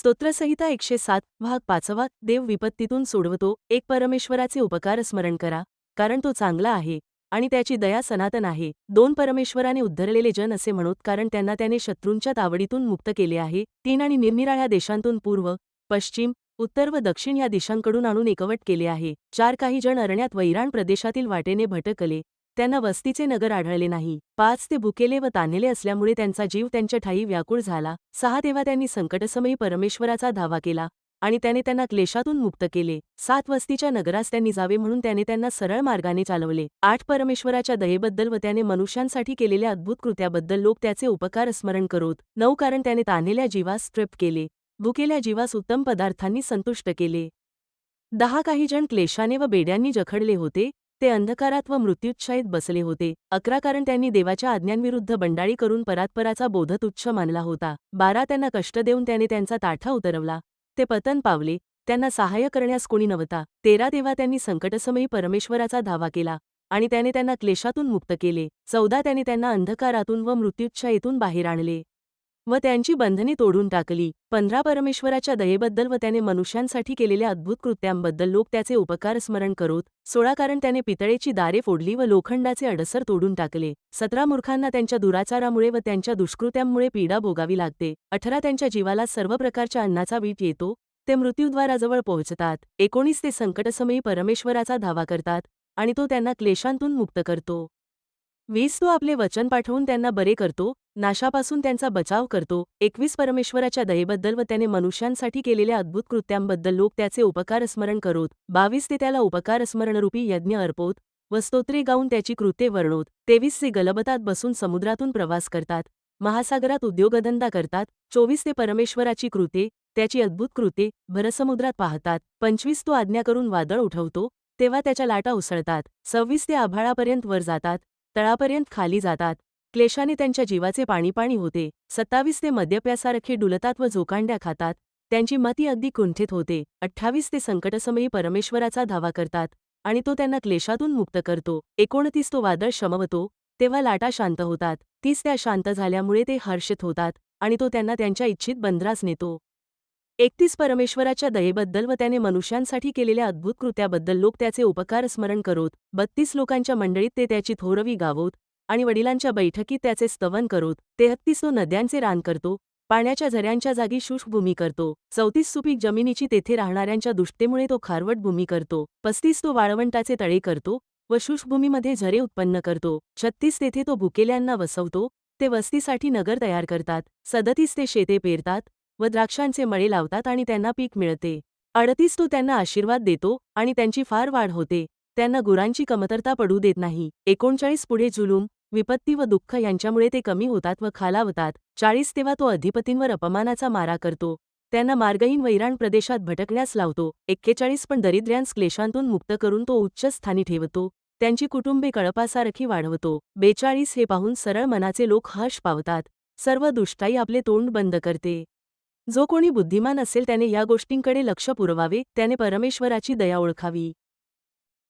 स्तोत्रसहिता एकशे सात भाग पाचवा देव विपत्तीतून सोडवतो. एक परमेश्वराचे उपकार स्मरण करा कारण तो चांगला आहे आणि त्याची दया सनातन आहे. दोन परमेश्वराने उद्धरलेले जन असे म्हणोत कारण त्यांना त्याने शत्रूंच्या तावडीतून मुक्त केले आहे. तीन आणि निरनिराळ्या देशांतून पूर्व पश्चिम उत्तर व दक्षिण या दिशांकडून आणून एकवट केले आहे. चार काही जण अरण्यात वैराण प्रदेशातील वाटेने भटकले त्यांना वस्तीचे नगर आढळले नाही. पाच ते भुकेले व तान्हेले असल्यामुळे त्यांचा जीव त्यांच्या ठाई व्याकुळ झाला. सहा तेव्हा त्यांनी संकटसमयी परमेश्वराचा धावा केला आणि त्याने त्यांना क्लेशातून मुक्त केले. सात वस्तीच्या नगरास त्यांनी जावे म्हणून त्याने त्यांना सरळ मार्गाने चालवले. आठ परमेश्वराच्या दयेबद्दल व त्याने मनुष्यांसाठी केलेल्या अद्भुत कृत्याबद्दल लोक त्याचे उपकार स्मरण करोत. नऊ कारण त्याने तान्हेल्या जीवास स्ट्रिप केले. भुकेल्या जीवास उत्तम पदार्थांनी संतुष्ट केले. दहा काही जण क्लेशाने व बेड्यांनी जखडले होते. ते अंधकारात व मृत्युच्छायेत बसले होते. अकरा कारण त्यांनी देवाच्या आज्ञांविरुद्ध बंडाळी करून परात्पराचा बोधतुच्छ मानला होता. बारा त्यांना कष्ट देऊन त्याने त्यांचा ताठा उतरवला. ते पतन पावले. त्यांना सहाय्य करण्यास कोणी नव्हता. तेरा तेव्हा त्यांनी संकटसमयी परमेश्वराचा धावा केला आणि त्याने त्यांना क्लेशातून मुक्त केले. चौदा त्याने त्यांना अंधकारातून व मृत्युच्छायेतून बाहेर आणले. व त्यांची बंधने तोडून टाकली. पंधरा परमेश्वराच्या दयेबद्दल व त्याने मनुष्यांसाठी केलेल्या अद्भुत कृत्यांबद्दल लोक त्याचे उपकार स्मरण करोत. सोळा कारण त्याने पितळेची दारे फोडली व लोखंडाचे अडसर तोडून टाकले. सतरा मूर्खांना त्यांच्या दुराचारामुळे व त्यांच्या दुष्कृत्यांमुळे पीडा भोगावी लागते. अठरा त्यांच्या जीवाला सर्व प्रकारच्या अन्नाचा वीट येतो. ते मृत्यूद्वाराजवळ पोहोचतात. एकोणीस ते संकटसमयी परमेश्वराचा धावा करतात आणि तो त्यांना क्लेशांतून मुक्त करतो. वीस तो आपले वचन पाठवून त्यांना बरे करतो. नाशापासून त्यांचा बचाव करतो. एकवीस परमेश्वराच्या दयेबद्दल व त्याने मनुष्यांसाठी केलेल्या अद्भुत कृत्यांबद्दल लोक त्याचे उपकार स्मरण करोत. बावीस ते त्याला उपकार स्मरणरूपी यज्ञ अर्पोत व स्तोत्रे गाऊन त्याची कृत्ये वर्णोत. तेवीस ते गलबतात बसून समुद्रातून प्रवास करतात. महासागरात उद्योगधंदा करतात. चोवीस ते परमेश्वराची कृते त्याची अद्भुत कृते भरसमुद्रात पाहतात. पंचवीस तो आज्ञा करून वादळ उठवतो तेव्हा त्याच्या लाटा उसळतात. सव्वीस ते आभाळापर्यंत वर जातात तळापर्यंत खाली जातात. क्लेशाने त्यांच्या जीवाचे पाणीपाणी होते. सत्तावीस ते मद्यप्यासारखे डुलतात व झोकांड्या खातात. त्यांची मती अगदी कुंठित होते. अठ्ठावीस ते संकटसमयी परमेश्वराचा धावा करतात आणि तो त्यांना क्लेशातून मुक्त करतो. एकोणतीस तो वादळ शमवतो तेव्हा लाटा शांत होतात. तीस त्या शांत झाल्यामुळे ते हर्षित होतात आणि तो त्यांना त्यांच्या इच्छित बंदरास नेतो. एकतीस परमेश्वराच्या दयेबद्दल व त्याने मनुष्यांसाठी केलेल्या अद्भुत कृत्याबद्दल लोक त्याचे उपकार स्मरण करोत. बत्तीस लोकांच्या मंडळीत ते त्याची थोरवी गावोत. आणि वडिलांच्या बैठकीत त्याचे स्तवन करोत तेहत्तीस तो नद्यांचे रान करतो पाण्याच्या झऱ्यांच्या जागी शुष्कभूमी करतो चौतीस सुपीक जमिनीची तेथे राहणाऱ्यांच्या दुष्टेमुळे तो खारवट भूमी करतो पस्तीस तो वाळवंटाचे तळे करतो व शुष्कभूमीमध्ये झरे उत्पन्न करतो छत्तीस तेथे तो भुकेल्यांना वसवतो ते वस्तीसाठी नगर तयार करतात सदतीस ते शेते पेरतात व द्राक्षांचे मळे लावतात आणि त्यांना पीक मिळते. अडतीस तो त्यांना आशीर्वाद देतो आणि त्यांची फार वाढ होते त्यांना गुरांची कमतरता पडू देत नाही. एकोणचाळीस पुढे जुलूम विपत्ती व दुःख यांच्यामुळे ते कमी होतात व खालावतात. चाळीस तेव्हा तो अधिपतींवर अपमानाचा मारा करतो. त्यांना मार्गहीन वैराण प्रदेशात भटकण्यास लावतो. एक्केचाळीस पण दरिद्र्यांस क्लेशांतून मुक्त करून तो उच्च स्थानी ठेवतो. त्यांची कुटुंबे कळपासारखी वाढवतो. बेचाळीस हे पाहून सरळ मनाचे लोक हर्ष पावतात. सर्व दुष्टाई आपले तोंड बंद करते. जो कोणी बुद्धिमान असेल त्याने या गोष्टींकडे लक्ष पुरवावे त्याने परमेश्वराची दया ओळखावी.